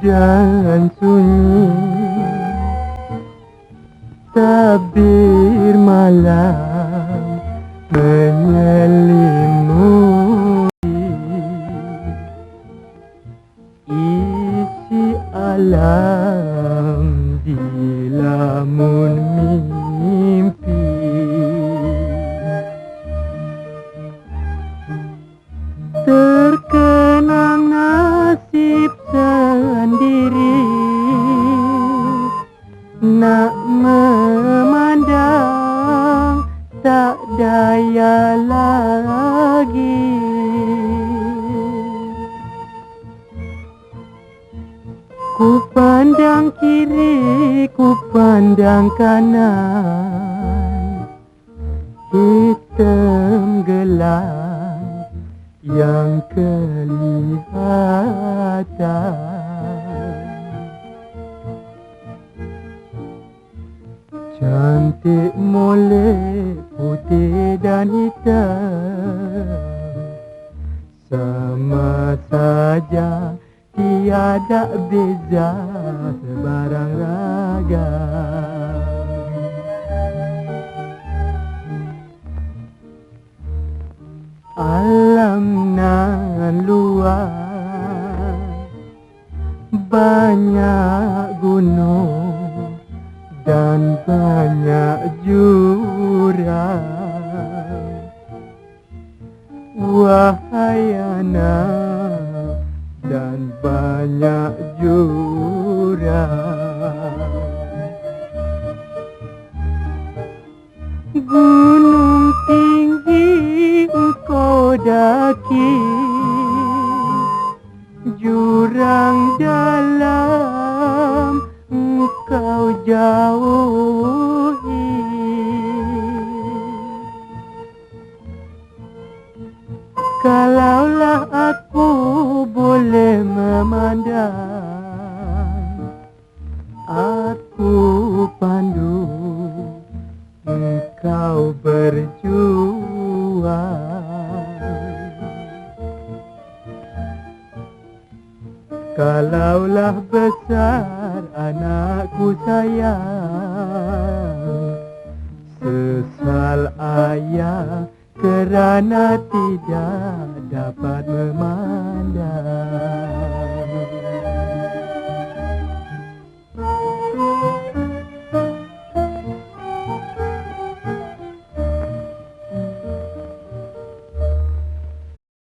dan sunyi Tabir malam menyelimuti Isi alam di lamun Nak memandang tak daya lagi. Ku pandang kiri, ku pandang kanan. Hitam gelap yang kelihatan Cantik molek putih dan hitam. Sama saja tiada beza sebarang ragam Alam nan luas Banyak gunung dan banyak jurang. Wahai anak dan banyak jurang. Gunung tinggi engkau daki Jurang dalam jauhi. Kalaulah aku boleh memandang Aku pandu engkau berjuang Kalaulah besar anakku sayang Sesal ayah kerana tidak dapat memandang